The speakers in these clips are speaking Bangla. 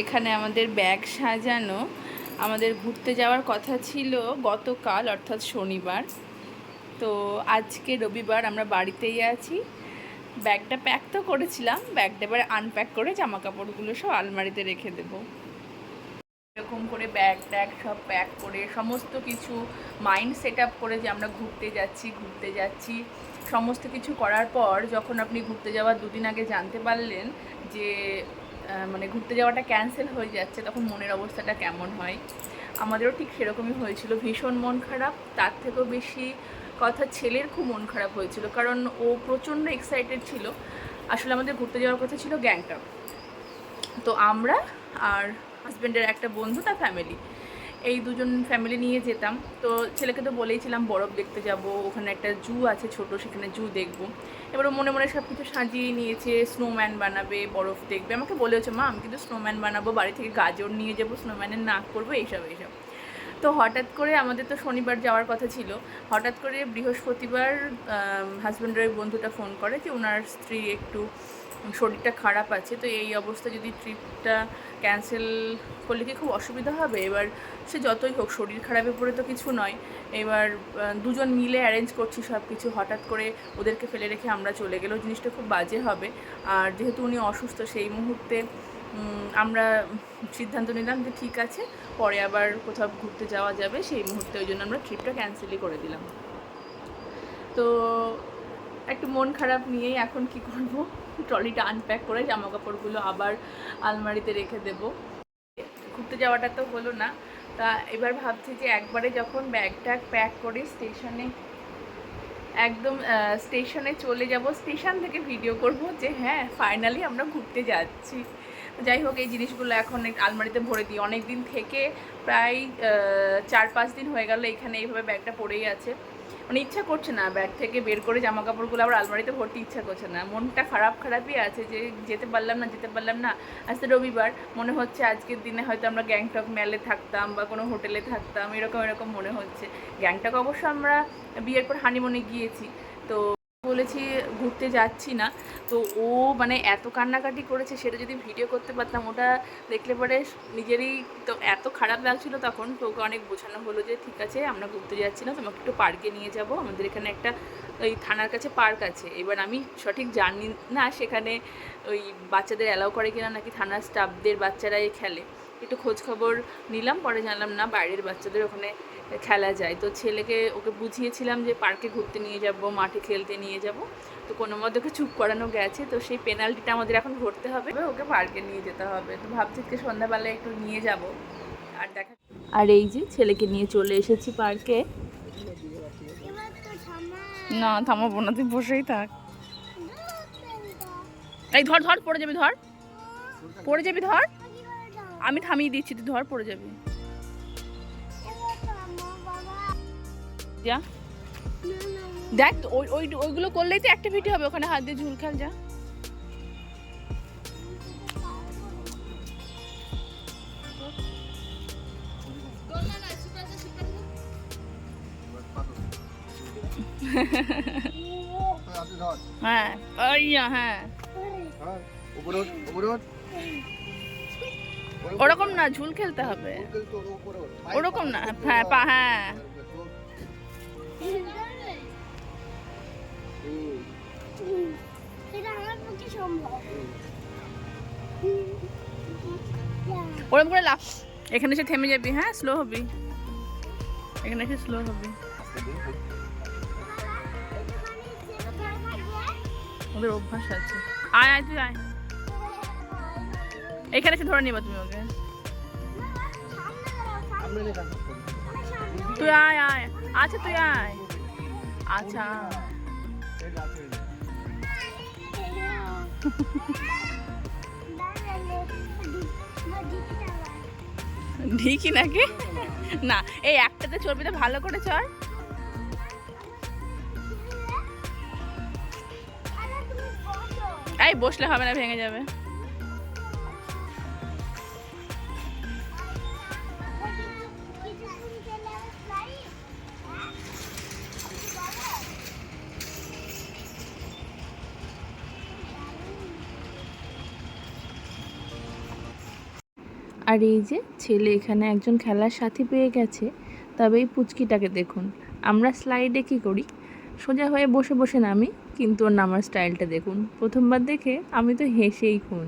এখানে আমাদের ব্যাগ সাজানো। আমাদের ঘুরতে যাওয়ার কথা ছিল গতকাল, অর্থাৎ শনিবার। তো আজকে রবিবার আমরা বাড়িতেই আছি। ব্যাগটা প্যাক তো করেছিলাম, ব্যাগটা এবার আনপ্যাক করে জামা কাপড়গুলো সব আলমারিতে রেখে দেবো। এরকম করে ব্যাগ ট্যাগ সব প্যাক করে সমস্ত কিছু মাইন্ড সেট আপ করে যে আমরা ঘুরতে যাচ্ছি ঘুরতে যাচ্ছি। সমস্ত কিছু করার পর যখন আপনি ঘুরতে যাওয়ার দুদিন আগে জানতে পারলেন যে মানে ঘুরতে যাওয়াটা ক্যান্সেল হয়ে যাচ্ছে, তখন মনের অবস্থাটা কেমন হয়? আমাদেরও ঠিক সেরকমই হয়েছিল, ভীষণ মন খারাপ, তার থেকেও বেশি কথা ছেলের খুব মন খারাপ হয়েছিল, কারণ ও প্রচণ্ড এক্সাইটেড ছিল। আসলে আমাদের ঘুরতে যাওয়ার কথা ছিল গ্যাংটক। তো আমরা আর হাজব্যান্ডের একটা বন্ধু, তার ফ্যামিলি এই দুজন ফ্যামিলি নিয়ে যেতাম। তো ছেলেকে তো বলেইছিলাম, বরফ দেখতে যাব, ওখানে একটা জু আছে ছোট, সেখানে জু দেখব। এবার মনে মনে সব কিছু সাজিয়ে নিয়েছে স্নোম্যান বানাবে, বরফ দেখবে। আমাকে বলেছে, মা, আমি কিন্তু স্নোম্যান বানাবো, বাড়ি থেকে গাজর নিয়ে যাব স্নোম্যানের নাক করব, এইসব এইসব। তো হঠাৎ করে আমাদের তো শনিবার যাওয়ার কথা ছিল। হঠাৎ করে বৃহস্পতিবার হাজব্যান্ডের বন্ধুটা ফোন করে যে ওনার স্ত্রী একটু শরীরটা খারাপ আছে, তো এই অবস্থা যদি ট্রিপটা ক্যান্সেল করলে কি খুব অসুবিধা হবে? এবার সে যতই হোক, শরীর খারাপের পরে তো কিছু নয়। এবার দুজন মিলে অ্যারেঞ্জ করছি সব কিছু হঠাৎ করে ওদেরকে ফেলে রেখে আমরা চলে গেলেও জিনিসটা খুব বাজে হবে। আর যেহেতু উনি অসুস্থ, সেই মুহূর্তে আমরা সিদ্ধান্ত নিলাম যে ঠিক আছে, পরে আবার কোথাও ঘুরতে যাওয়া যাবে। সেই মুহূর্তে ওই জন্য আমরা ট্রিপটা ক্যান্সেলই করে দিলাম। তো একটু মন খারাপ নিয়েই এখন কি করব? ট্রলিটা আনপ্যাক করে জামা কাপড়গুলো আবার আলমারিতে রেখে দেব। ঘুরতে যাওয়াটা তো হলো না। তা এবার ভাবছি যে একবারে যখন ব্যাগ ট্যাগ প্যাক করে স্টেশনে, একদম স্টেশনে চলে যাব। স্টেশন থেকে ভিডিও করব যে হ্যাঁ ফাইনালি আমরা ঘুরতে যাচ্ছি। যাই হোক, এই জিনিসগুলো এখন আলমারিতে ভরে দিই। অনেক দিন থেকে প্রায় চার পাঁচ দিন হয়ে গেল এখানে এইভাবে ব্যাগটা পড়েই আছে। মানে ইচ্ছা করছে না ব্যাগ থেকে বের করে জামা কাপড়গুলো আবার আলমারিতে ভর্তি ইচ্ছা করছে না। মনটা খারাপ খারাপই আছে যে যেতে পারলাম না, যেতে পারলাম না। আজকে রবিবার, মনে হচ্ছে আজকের দিনে হয়তো আমরা গ্যাংটক মেলে থাকতাম বা কোনো হোটেলে থাকতাম, এরকম এরকম মনে হচ্ছে। গ্যাংটক অবশ্য আমরা বিয়ের পর হানিমুনে গিয়েছি, তো বলেছি ঘুরতে যাচ্ছি না। তো ও মানে এত কান্নাকাটি করেছে, সেটা যদি ভিডিও করতে পারতাম, ওটা দেখলে পরে নিজেরই তো এত খারাপ লাগছিল তখন। তো ওকে অনেক বোঝানো হলো যে, ঠিক আছে, আমরা ঘুরতে যাচ্ছি না, তোমাকে একটু পার্কে নিয়ে যাব। আমাদের এখানে একটা ওই থানার কাছে পার্ক আছে। এবার আমি সঠিক জানি না সেখানে ওই বাচ্চাদের অ্যালাউ করে কিনা নাকি থানার স্টাফদের বাচ্চারাই খেলে। একটু খোঁজ খবর নিলাম, পরে জানলাম না, বাইরের বাচ্চাদের ওখানে খেলা যায়। তো ছেলেকে ওকে বুঝিয়েছিলাম যে পার্কে ঘুরতে নিয়ে যাব, মাঠে খেলতে নিয়ে যাব। তো কোনো মধ্যে ওকে চুপ করানো গেছে। তো সেই পেনাল্টিটা আমাদের এখন ভরতে হবে। ওকে পার্কে নিয়ে যেতে হবে। তো ভাবছি আজকে সন্ধ্যাবেলায় একটু নিয়ে যাব। আর দেখা আর এই যে ছেলেকে নিয়ে চলে এসেছি পার্কে। না, থামাবো না, তুই বসেই থাক। এই ধর ধর, পড়ে যাবি, ধর। পড়ে যাবি, ধর। আমি থামিয়ে দিচ্ছি, তুই ধর, পড়ে যাবি। যা দেখ, ওই ওই, ওইগুলো করলেই তো অ্যাক্টিভিটি হবে, ওখানে হাত দিয়ে ঝুল খেল, যা হ্যাঁ হ্যাঁ। ওরকম না, ঝুল খেলতে হবে। ওরকম না হ্যাঁ হ্যাঁ ওরকম করে লাফ। এখানে এসে থেমে যাবি হ্যাঁ? স্লো হবি। এখানে এসে স্লো হবি। ওদের অভ্যাস আছে। আয় আয় তুই আয়। এখানে এসে ধরে নিবা তুমি ওকে। তুই আয় আয়। আচ্ছা তুই আয়। আচ্ছা। ঠিকই নাকি? না, এই একটাতে চর্বি তো ভালো করে চড়। এই, বসলে হবে না, ভেঙে যাবে। আর এই যে ছেলে এখানে একজন খেলার সাথী পেয়ে গেছে, তবে এই পুচকিটাকে দেখুন। আমরা স্লাইডে কী করি? সোজা হয়ে বসে বসে নামি, কিন্তু ওর নামার স্টাইলটা দেখুন। প্রথমবার দেখে আমি তো হেসেই খুন।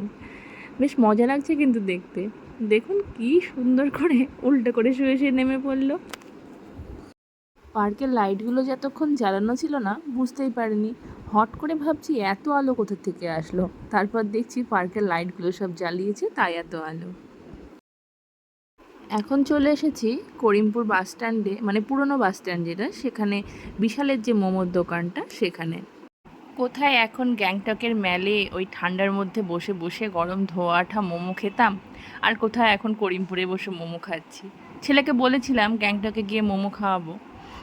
বেশ মজা লাগছে কিন্তু দেখতে। দেখুন কি সুন্দর করে উল্টো করে শুয়ে শুয়ে নেমে পড়ল। পার্কের লাইটগুলো যতক্ষণ জ্বালানো ছিল না, বুঝতেই পারিনি। হট করে ভাবছি এত আলো কোথা থেকে আসলো। তারপর দেখছি পার্কের লাইটগুলো সব জ্বালিয়েছে, তাই এত আলো। এখন চলে এসেছি করিমপুর বাস স্ট্যান্ডে মানে পুরনো বাস স্ট্যান্ড যেটা, সেখানে বিশালের যে মোমোর দোকানটা, সেখানে। কোথায় এখন গ্যাংটকের মেলে ওই ঠান্ডার মধ্যে বসে বসে গরম ধোয়া আঠা মোমো খেতাম, আর কোথায় এখন করিমপুরে বসে মোমো খাচ্ছি? ছেলেকে বলেছিলাম, গ্যাংটকে গিয়ে মোমো খাওয়াবো।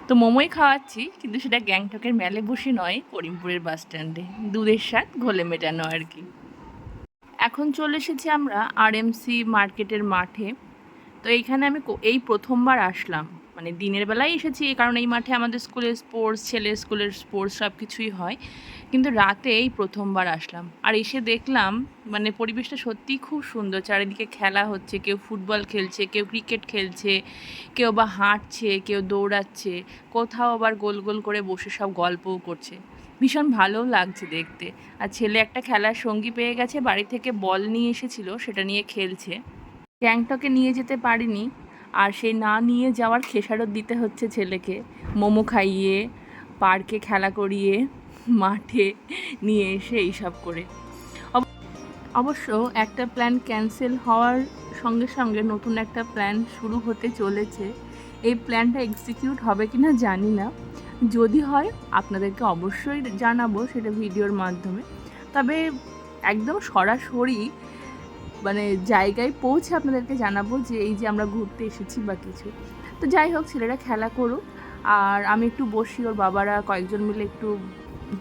তো মোমোই খাওয়াচ্ছি, কিন্তু সেটা গ্যাংটকের মেলে বসে নয়, করিমপুরের বাস স্ট্যান্ডে। দুধের স্বাদ ঘোলে মেটানো আর কি। এখন চলে এসেছি আমরা আরএমসি মার্কেটের মাঠে। তো এইখানে আমি এই প্রথমবার আসলাম। মানে দিনের বেলায় এসেছি কারণ এই মাঠে আমাদের স্কুলের স্পোর্টস ছেলে স্কুলের স্পোর্টস সব কিছুই হয়। কিন্তু রাতে এই প্রথমবার আসলাম। আর এসে দেখলাম মানে পরিবেশটা সত্যিই খুব সুন্দর। চারিদিকে খেলা হচ্ছে, কেউ ফুটবল খেলছে, কেউ ক্রিকেট খেলছে, কেউ বা হাঁটছে, কেউ দৌড়াচ্ছে, কোথাও আবার গোল গোল করে বসে সব গল্পও করছে। ভীষণ ভালোও লাগছে দেখতে। আর ছেলে একটা খেলার সঙ্গী পেয়ে গেছে, বাড়ি থেকে বল নিয়ে এসেছিল, সেটা নিয়ে খেলছে। গ্যাংটকে নিয়ে যেতে পারিনি আর সেই না নিয়ে যাওয়ার খেসারত দিতে হচ্ছে ছেলেকে। মোমো খাইয়ে, পার্কে খেলা করিয়ে, মাঠে নিয়ে এসে এইসব করে। অব- অবশ্য একটা প্ল্যান ক্যান্সেল হওয়ার সঙ্গে সঙ্গে নতুন একটা প্ল্যান শুরু হতে চলেছে। এই প্ল্যানটা এক্সিকিউট হবে কি না জানি না। যদি হয়, আপনাদেরকে অবশ্যই জানাব সেটা ভিডিওর মাধ্যমে। তবে একদম সরাসরি মানে জায়গায় পৌঁছে আপনাদেরকে জানাব যে এই যে আমরা ঘুরতে এসেছি বা কিছু। তো যাই হোক ছেলেরা খেলা করুক। আর আমি একটু বসি ওর বাবারা কয়েকজন মিলে একটু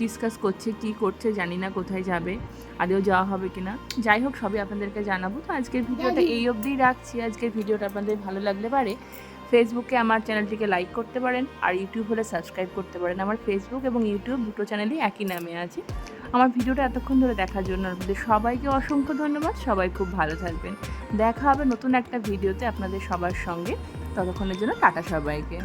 ডিসকাস করছে কি করছে জানি না কোথায় যাবে আদেও যাওয়া হবে কিনা। যাই হোক সবই আপনাদেরকে জানাব। তো আজকের ভিডিওটা এই অবধিই রাখছি। আজকের ভিডিওটা আপনাদের ভালো লাগলে পারে ফেসবুকে আমার চ্যানেলটিকে লাইক করতে পারেন আর ইউটিউব হলে সাবস্ক্রাইব করতে পারেন। আমার ফেসবুক এবং ইউটিউব দুটো চ্যানেলই একই নামে আছে। আমার ভিডিওটা এতক্ষণ ধরে দেখার জন্য আপনাদের সবাইকে অসংখ্য ধন্যবাদ। সবাই খুব ভালো থাকবেন। দেখা হবে নতুন একটা ভিডিওতে আপনাদের সবার সঙ্গে। ততক্ষণের জন্য টাটা সবাইকে।